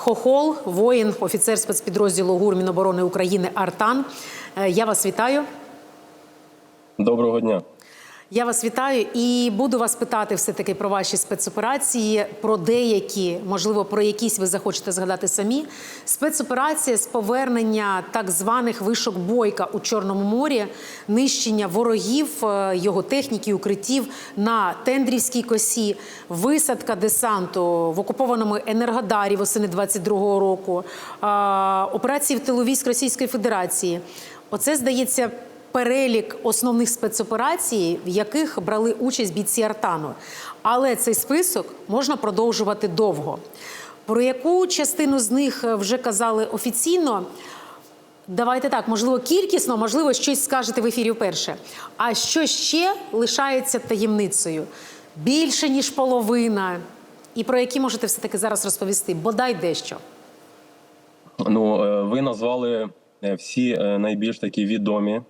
Хохол, воїн, офіцер спецпідрозділу ГУР Міноборони України Артан. Е, Я вас вітаю. Доброго дня. Я вас вітаю і буду вас питати все-таки про ваші спецоперації, про деякі, можливо, про якісь ви захочете згадати самі. Спецоперація з повернення так званих вишок бойка у Чорному морі, нищення ворогів, е, його техніки, укриттів на Тендрівській косі, висадка десанту в окупованому Енергодарі восени 22-го року, операції в тилу військ Російської Федерації. Оце здається перелік основних спецоперацій, в яких брали участь бійці Артану. Але цей список можна продовжувати довго. Про яку частину з них е, вже казали офіційно? Давайте так, можливо, кількісно, можливо, щось скажете в ефірі вперше. А що ще лишається таємницею? Більше ніж половина. І про які можете все-таки зараз розповісти? Бодай дещо. Ну, е, ви назвали е, всі найбільш такі відомі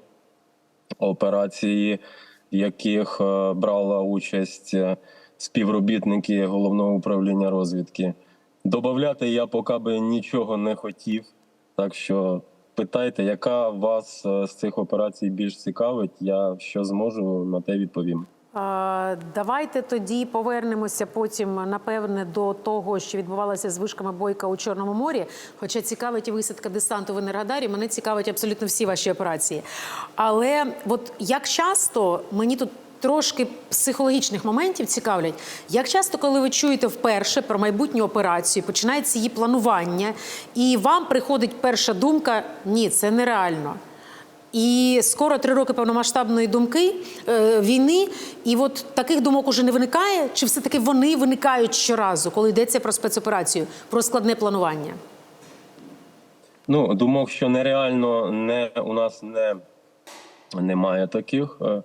операції, в яких е, брала участь е, співробітники головного управління розвідки. Добавляти я поки би нічого не хотів. Так що питайте, яка вас е, з цих операцій більш цікавить? Я що зможу на те відповім. Давайте тоді повернемося потім, напевне, до того, що відбувалося з вишками бойка у Чорному морі. Хоча цікавить висадка десанту в Енергодарі, мене цікавить абсолютно всі ваші операції. Але от як часто мені тут. Трошки психологічних моментів цікавлять. Як часто, коли ви чуєте вперше про майбутню операцію, починається її планування, і вам приходить перша думка: ні, це нереально. І скоро три роки повномасштабної думки е, війни, і от таких думок уже не виникає, чи все-таки вони виникають щоразу, коли йдеться про спецоперацію, про складне планування? Ну, думок, що нереально не у нас не немає таких. Е,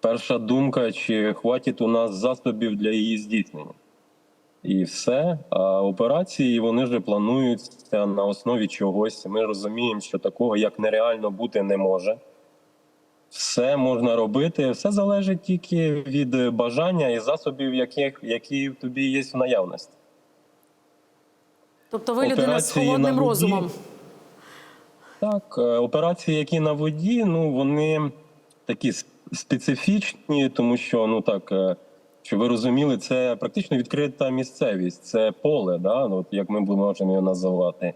Перша думка, чи хватить у нас засобів для її здійснення. І все. А операції вони вже плануються на основі чогось. Ми розуміємо, що такого як нереально бути не може. Все можна робити, все залежить тільки від бажання і засобів, яких, які в тобі є в наявності. Тобто ви людина з холодним розумом. Так, е, операції, які на воді, ну вони такі специфічні, тому що ну так, е, щоб ви розуміли, це практично відкрита місцевість, це поле, да, ну, от як ми можемо його називати.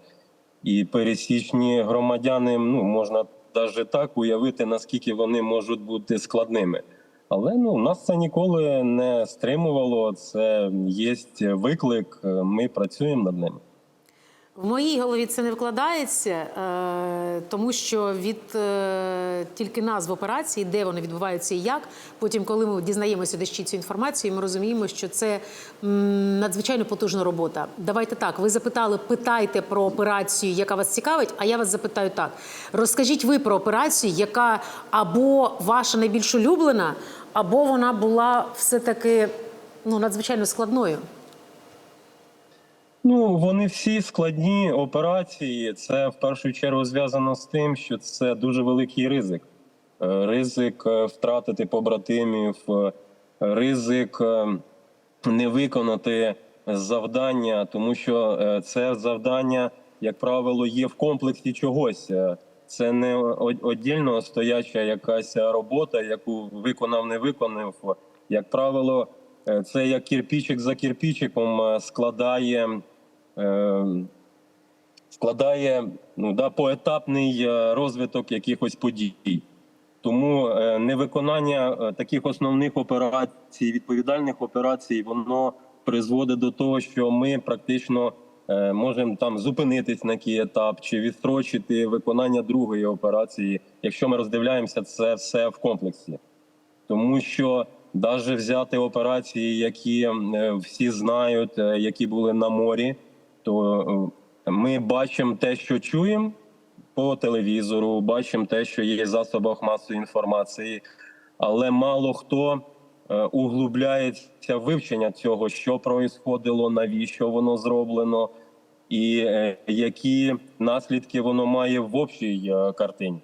І пересічні громадяни, ну можна навіть так уявити, наскільки вони можуть бути складними. Але ну нас це ніколи не стримувало. Це є виклик. Ми працюємо над ним. В моїй голові це не вкладається, е, тому що від е, тільки назв операції, де вони відбуваються і як. Потім, коли ми дізнаємося дещі цю інформацію, ми розуміємо, що це надзвичайно потужна робота. Давайте так. Ви запитали, питайте про операцію, яка вас цікавить. А я вас запитаю так: розкажіть ви про операцію, яка або ваша найбільш улюблена, або вона була все таки ну надзвичайно складною. Ну, вони всі складні операції. Це в першу чергу зв'язано з тим, що це дуже великий ризик. Е, Ризик е, втратити побратимів, е, ризик не виконати завдання, тому що це завдання, як правило, є в комплексі чогось. Це не о- стояча якась робота, яку виконав, не виконав. Як правило, це як кирпічик за кирпічиком е, складає складає ну, да, поетапний е, розвиток якихось подій. Тому е, невиконання е, таких основних операцій, відповідальних операцій, воно призводить до того, що ми практично можемо там зупинитись на який етап чи відстрочити виконання другої операції, якщо ми роздивляємося це все в комплексі. Тому що навіть взяти операції, які всі знають, які були на морі, то е, ми бачимо те, що чуємо по телевізору, бачимо те, що є в засобах масової інформації, але мало хто е, углубляється вивчення цього, що проїсходило, навіщо воно зроблено, і е, які наслідки воно має в общій картині.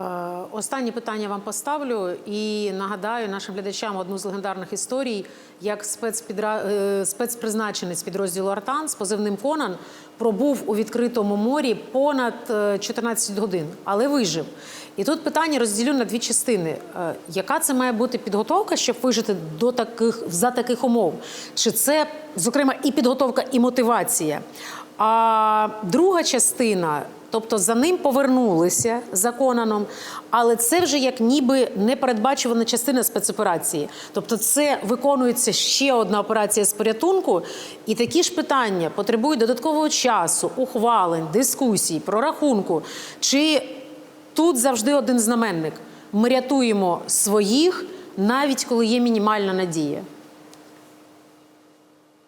Е, Останнє питання вам поставлю і нагадаю нашим глядачам одну з легендарних історій, як спецпідра... е, спецпризначенець підрозділу Артан з позивним Конан пробув у відкритому морі понад е, 14 годин, але вижив. І тут питання розділю на дві частини: Е, яка це має бути підготовка, щоб вижити до таких за таких умов? Чи це, зокрема, і підготовка, і мотивація? А друга частина, тобто за ним повернулися за Конаном, але це вже як ніби непередбачувана частина спецоперації. Тобто, це виконується ще одна операція з порятунку, і такі ж питання потребують додаткового часу, ухвалень, дискусій, прорахунку. Чи тут завжди один знаменник: ми рятуємо своїх, навіть коли є мінімальна надія.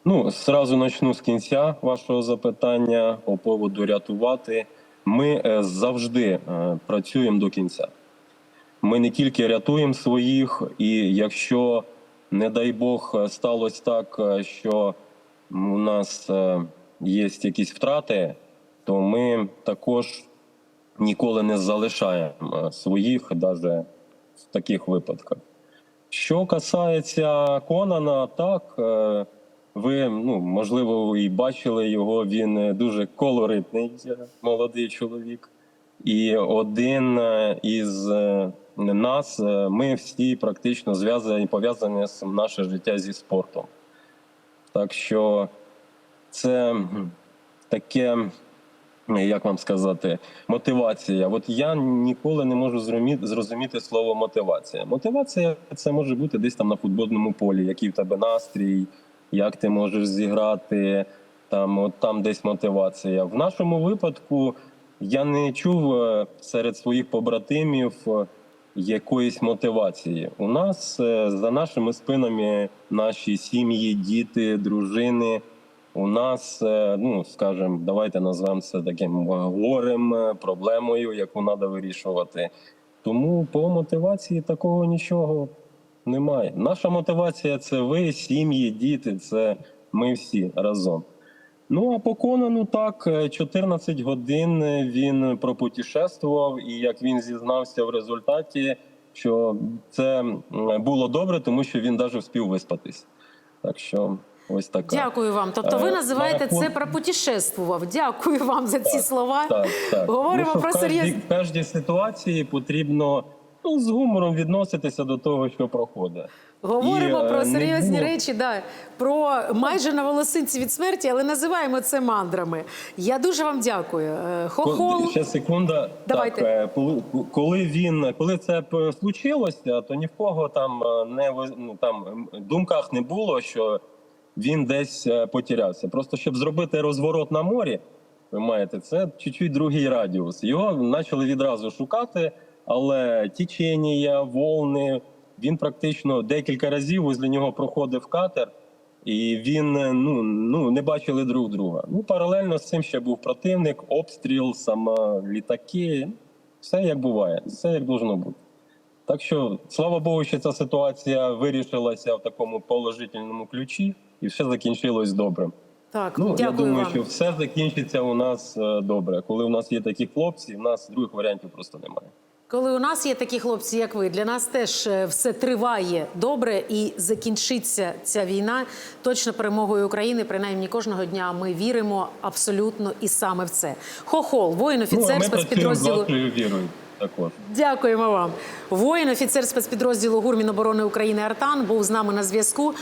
Ну, зразу почну з кінця вашого запитання по поводу рятувати. Ми е, завжди е, працюємо до кінця. Ми не тільки рятуємо своїх, і якщо, не дай Бог, е, сталося так, що у нас є якісь втрати, то ми також ніколи не залишаємо своїх, навіть в таких випадках. Що касається Конана, так ви ну можливо і бачили його. Він е, дуже колоритний е, молодий чоловік. І один е, із нас, ми всі практично зв'язані пов'язані з наше життя зі спортом. Так що це таке, як вам сказати, мотивація. От я ніколи не можу зрозуміти слово мотивація. Мотивація це може бути десь там на футбольному полі, який в тебе настрій, як ти можеш зіграти. Там, от там десь мотивація. В нашому випадку я не чув е, серед своїх побратимів е, якоїсь мотивації. У нас е, за нашими спинами наші сім'ї, діти, дружини. У нас, ну скажімо, давайте назвемо це таким горем, проблемою, яку треба вирішувати. Тому по мотивації такого нічого немає. Наша мотивація це ви, сім'ї, діти, це ми всі разом. Ну а по Конану так, е, 14 годин він пропутешествував, і як він зізнався в результаті, що це було добре, тому що він навіть встиг виспатись. Так що ось така. Дякую вам. Тобто, ви Е, називаєте на це пропутешествував. Дякую вам за ці слова. Так, так. Говоримо що про серйозні- ситуації потрібно ну, з гумором відноситися до того, що проходить. Говоримо І, е, про серйозні було- речі, да, про майже на волосинці від смерті, але називаємо це мандрами. Я дуже вам дякую. Е, Хохол. Ще секунда. Давайте. Так, е, коли- він коли це случилося, то ні в кого там не ну, там думках не було, що він десь потерявся. Просто щоб зробити розворот на морі, ви маєте це чуть-чуть другий радіус. Його почали відразу шукати, але тічення, волни. Він практично декілька разів возле нього проходив катер, і він ну, ну не бачили друг друга. Ну паралельно з цим ще був противник, обстріл, сама літаки. Все як буває, все як должно бути. Так що, слава Богу, що ця ситуація вирішилася в такому положительному ключі, і все закінчилось добре. Так, Ну я думаю, вам. що все закінчиться у нас е, добре. Коли у нас є такі хлопці, в нас других варіантів просто немає. Коли у нас є такі хлопці, як ви, для нас теж е, все триває добре і закінчиться ця війна точно перемогою України. Принаймні кожного дня ми віримо абсолютно і саме в це. Хохол, воїн Ну, офіцер з спецпідрозділу. вірою також. Дякуємо вам. Воїн, офіцер спецпідрозділу ГУР Міноборони України Артан був з нами на зв'язку.